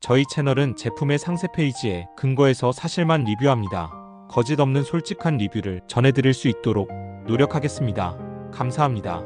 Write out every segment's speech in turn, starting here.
저희 채널은 제품의 상세 페이지에 근거해서 사실만 리뷰합니다. 거짓 없는 솔직한 리뷰를 전해드릴 수 있도록 노력하겠습니다. 감사합니다.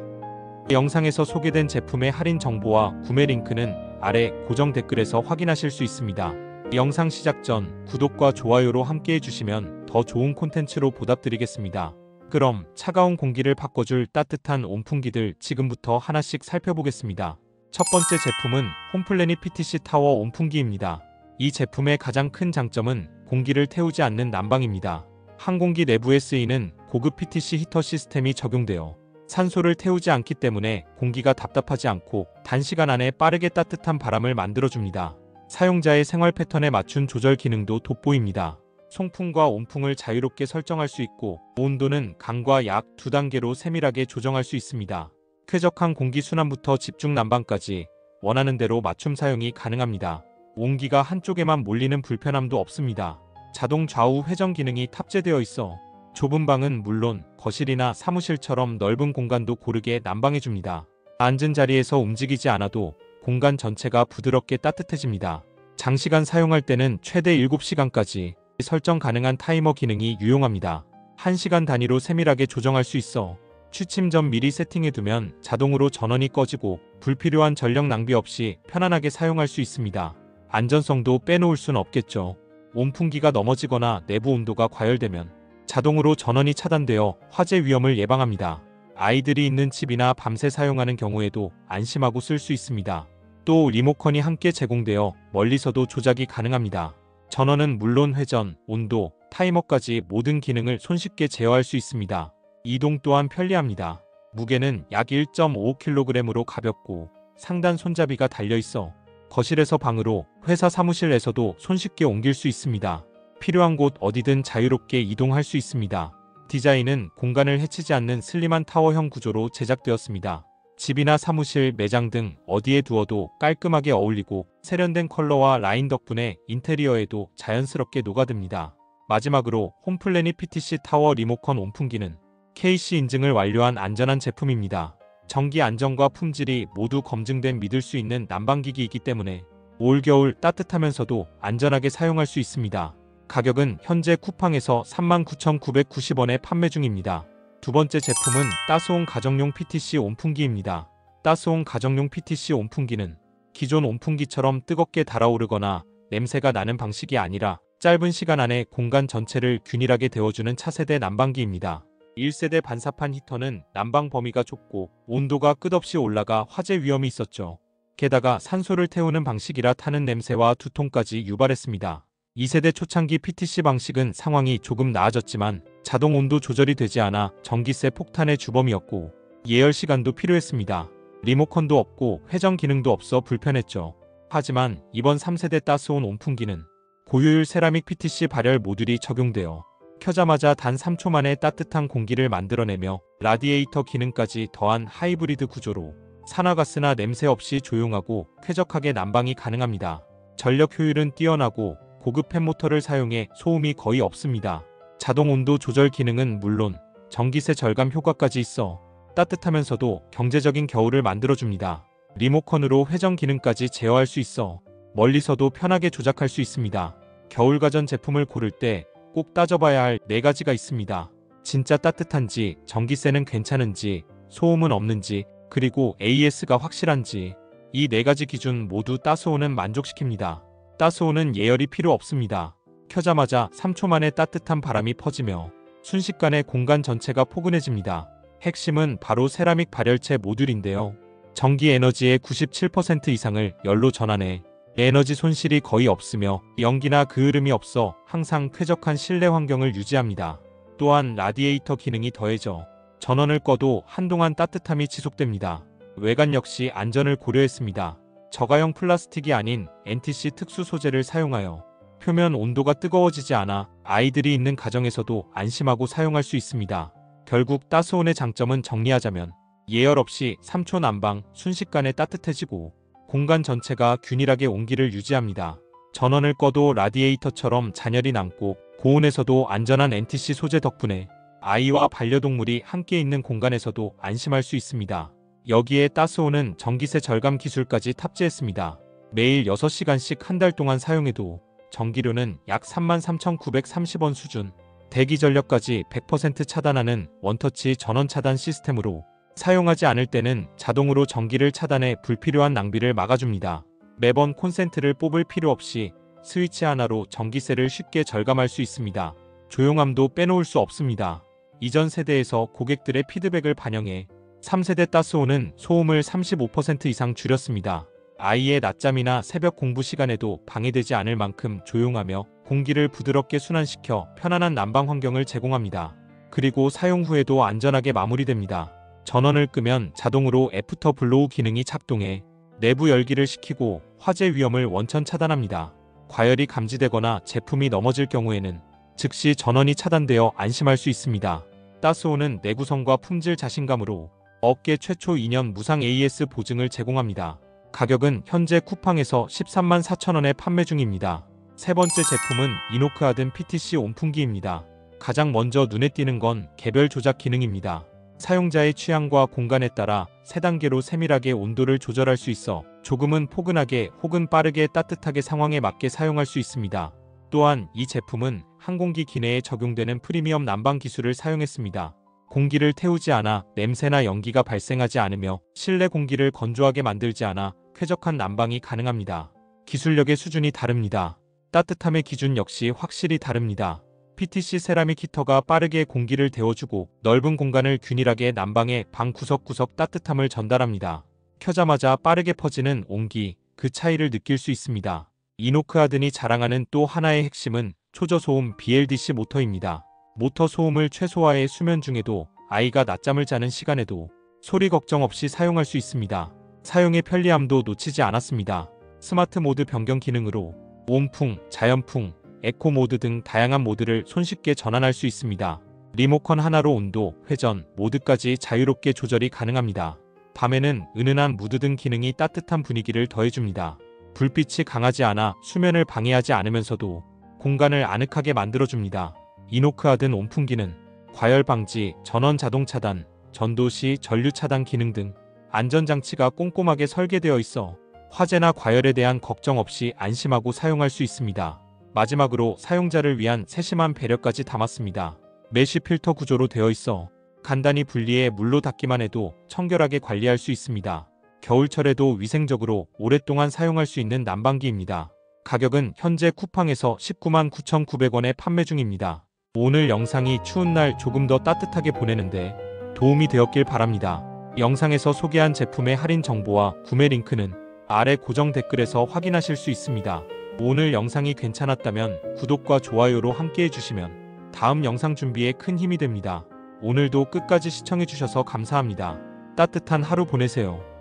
영상에서 소개된 제품의 할인 정보와 구매 링크는 아래 고정 댓글에서 확인하실 수 있습니다. 영상 시작 전 구독과 좋아요로 함께 해주시면 더 좋은 콘텐츠로 보답드리겠습니다. 그럼 차가운 공기를 바꿔줄 따뜻한 온풍기들 지금부터 하나씩 살펴보겠습니다. 첫 번째 제품은 홈플래닛 PTC 타워 온풍기입니다. 이 제품의 가장 큰 장점은 공기를 태우지 않는 난방입니다. 항공기 내부에 쓰이는 고급 PTC 히터 시스템이 적용되어 산소를 태우지 않기 때문에 공기가 답답하지 않고 단시간 안에 빠르게 따뜻한 바람을 만들어줍니다. 사용자의 생활 패턴에 맞춘 조절 기능도 돋보입니다. 송풍과 온풍을 자유롭게 설정할 수 있고 온도는 강과 약 두 단계로 세밀하게 조정할 수 있습니다. 쾌적한 공기 순환부터 집중 난방까지 원하는 대로 맞춤 사용이 가능합니다. 온기가 한쪽에만 몰리는 불편함도 없습니다. 자동 좌우 회전 기능이 탑재되어 있어 좁은 방은 물론 거실이나 사무실처럼 넓은 공간도 고르게 난방해줍니다. 앉은 자리에서 움직이지 않아도 공간 전체가 부드럽게 따뜻해집니다. 장시간 사용할 때는 최대 7시간까지 설정 가능한 타이머 기능이 유용합니다. 1시간 단위로 세밀하게 조정할 수 있어 취침 전 미리 세팅해두면 자동으로 전원이 꺼지고 불필요한 전력 낭비 없이 편안하게 사용할 수 있습니다. 안전성도 빼놓을 순 없겠죠. 온풍기가 넘어지거나 내부 온도가 과열되면 자동으로 전원이 차단되어 화재 위험을 예방합니다. 아이들이 있는 집이나 밤새 사용하는 경우에도 안심하고 쓸 수 있습니다. 또 리모컨이 함께 제공되어 멀리서도 조작이 가능합니다. 전원은 물론 회전, 온도, 타이머까지 모든 기능을 손쉽게 제어할 수 있습니다. 이동 또한 편리합니다. 무게는 약 1.5kg으로 가볍고 상단 손잡이가 달려있어 거실에서 방으로 회사 사무실에서도 손쉽게 옮길 수 있습니다. 필요한 곳 어디든 자유롭게 이동할 수 있습니다. 디자인은 공간을 해치지 않는 슬림한 타워형 구조로 제작되었습니다. 집이나 사무실, 매장 등 어디에 두어도 깔끔하게 어울리고 세련된 컬러와 라인 덕분에 인테리어에도 자연스럽게 녹아듭니다. 마지막으로 홈플래닛 PTC 타워 리모컨 온풍기는 KC 인증을 완료한 안전한 제품입니다. 전기 안전과 품질이 모두 검증된 믿을 수 있는 난방기기이기 때문에 올 겨울 따뜻하면서도 안전하게 사용할 수 있습니다. 가격은 현재 쿠팡에서 39,990원에 판매 중입니다. 두 번째 제품은 따스온 가정용 PTC 온풍기입니다. 따스온 가정용 PTC 온풍기는 기존 온풍기처럼 뜨겁게 달아오르거나 냄새가 나는 방식이 아니라 짧은 시간 안에 공간 전체를 균일하게 데워주는 차세대 난방기입니다. 1세대 반사판 히터는 난방 범위가 좁고 온도가 끝없이 올라가 화재 위험이 있었죠. 게다가 산소를 태우는 방식이라 타는 냄새와 두통까지 유발했습니다. 2세대 초창기 PTC 방식은 상황이 조금 나아졌지만 자동 온도 조절이 되지 않아 전기세 폭탄의 주범이었고 예열 시간도 필요했습니다. 리모컨도 없고 회전 기능도 없어 불편했죠. 하지만 이번 3세대 따스온 온풍기는 고효율 세라믹 PTC 발열 모듈이 적용되어 켜자마자 단 3초 만에 따뜻한 공기를 만들어내며 라디에이터 기능까지 더한 하이브리드 구조로 산화가스나 냄새 없이 조용하고 쾌적하게 난방이 가능합니다. 전력 효율은 뛰어나고 고급 팬모터를 사용해 소음이 거의 없습니다. 자동 온도 조절 기능은 물론 전기세 절감 효과까지 있어 따뜻하면서도 경제적인 겨울을 만들어줍니다. 리모컨으로 회전 기능까지 제어할 수 있어 멀리서도 편하게 조작할 수 있습니다. 겨울 가전 제품을 고를 때 꼭 따져봐야 할 네 가지가 있습니다. 진짜 따뜻한지, 전기세는 괜찮은지, 소음은 없는지, 그리고 AS가 확실한지 이 네 가지 기준 모두 따스오는 만족시킵니다. 따스오는 예열이 필요 없습니다. 켜자마자 3초 만에 따뜻한 바람이 퍼지며 순식간에 공간 전체가 포근해집니다. 핵심은 바로 세라믹 발열체 모듈인데요. 전기 에너지의 97% 이상을 열로 전환해 에너지 손실이 거의 없으며 연기나 그을음이 없어 항상 쾌적한 실내 환경을 유지합니다. 또한 라디에이터 기능이 더해져 전원을 꺼도 한동안 따뜻함이 지속됩니다. 외관 역시 안전을 고려했습니다. 저가형 플라스틱이 아닌 NTC 특수 소재를 사용하여 표면 온도가 뜨거워지지 않아 아이들이 있는 가정에서도 안심하고 사용할 수 있습니다. 결국 따스온의 장점은 정리하자면 예열 없이 3초 난방, 순식간에 따뜻해지고 공간 전체가 균일하게 온기를 유지합니다. 전원을 꺼도 라디에이터처럼 잔열이 남고 고온에서도 안전한 NTC 소재 덕분에 아이와 반려동물이 함께 있는 공간에서도 안심할 수 있습니다. 여기에 따스온은 전기세 절감 기술까지 탑재했습니다. 매일 6시간씩 한 달 동안 사용해도 전기료는 약 33,930원 수준. 대기 전력까지 100% 차단하는 원터치 전원 차단 시스템으로 사용하지 않을 때는 자동으로 전기를 차단해 불필요한 낭비를 막아줍니다. 매번 콘센트를 뽑을 필요 없이 스위치 하나로 전기세를 쉽게 절감할 수 있습니다. 조용함도 빼놓을 수 없습니다. 이전 세대에서 고객들의 피드백을 반영해 3세대 따스오는 소음을 35% 이상 줄였습니다. 아이의 낮잠이나 새벽 공부 시간에도 방해되지 않을 만큼 조용하며 공기를 부드럽게 순환시켜 편안한 난방 환경을 제공합니다. 그리고 사용 후에도 안전하게 마무리됩니다. 전원을 끄면 자동으로 애프터 블로우 기능이 작동해 내부 열기를 식히고 화재 위험을 원천 차단합니다. 과열이 감지되거나 제품이 넘어질 경우에는 즉시 전원이 차단되어 안심할 수 있습니다. 따스오는 내구성과 품질 자신감으로 업계 최초 2년 무상 AS 보증을 제공합니다. 가격은 현재 쿠팡에서 13만 4천원에 판매 중입니다. 세 번째 제품은 이노크하든 PTC 온풍기입니다. 가장 먼저 눈에 띄는 건 개별 조작 기능입니다. 사용자의 취향과 공간에 따라 세 단계로 세밀하게 온도를 조절할 수 있어 조금은 포근하게 혹은 빠르게 따뜻하게 상황에 맞게 사용할 수 있습니다. 또한 이 제품은 항공기 기내에 적용되는 프리미엄 난방 기술을 사용했습니다. 공기를 태우지 않아 냄새나 연기가 발생하지 않으며 실내 공기를 건조하게 만들지 않아 쾌적한 난방이 가능합니다. 기술력의 수준이 다릅니다. 따뜻함의 기준 역시 확실히 다릅니다. PTC 세라믹 히터가 빠르게 공기를 데워주고 넓은 공간을 균일하게 난방해 방 구석구석 따뜻함을 전달합니다. 켜자마자 빠르게 퍼지는 온기, 그 차이를 느낄 수 있습니다. 이노크 하든이 자랑하는 또 하나의 핵심은 초저소음 BLDC 모터입니다. 모터 소음을 최소화해 수면 중에도 아이가 낮잠을 자는 시간에도 소리 걱정 없이 사용할 수 있습니다. 사용의 편리함도 놓치지 않았습니다. 스마트 모드 변경 기능으로 온풍, 자연풍, 에코 모드 등 다양한 모드를 손쉽게 전환할 수 있습니다. 리모컨 하나로 온도, 회전, 모드까지 자유롭게 조절이 가능합니다. 밤에는 은은한 무드 등 기능이 따뜻한 분위기를 더해줍니다. 불빛이 강하지 않아 수면을 방해하지 않으면서도 공간을 아늑하게 만들어줍니다. 이노크하든 온풍기는 과열 방지, 전원 자동 차단, 전도 시 전류 차단 기능 등 안전장치가 꼼꼼하게 설계되어 있어 화재나 과열에 대한 걱정 없이 안심하고 사용할 수 있습니다. 마지막으로 사용자를 위한 세심한 배려까지 담았습니다. 메쉬 필터 구조로 되어 있어 간단히 분리해 물로 닦기만 해도 청결하게 관리할 수 있습니다. 겨울철에도 위생적으로 오랫동안 사용할 수 있는 난방기입니다. 가격은 현재 쿠팡에서 19만 9,900원에 판매 중입니다. 오늘 영상이 추운 날 조금 더 따뜻하게 보내는데 도움이 되었길 바랍니다. 영상에서 소개한 제품의 할인 정보와 구매 링크는 아래 고정 댓글에서 확인하실 수 있습니다. 오늘 영상이 괜찮았다면 구독과 좋아요로 함께 해주시면 다음 영상 준비에 큰 힘이 됩니다. 오늘도 끝까지 시청해주셔서 감사합니다. 따뜻한 하루 보내세요.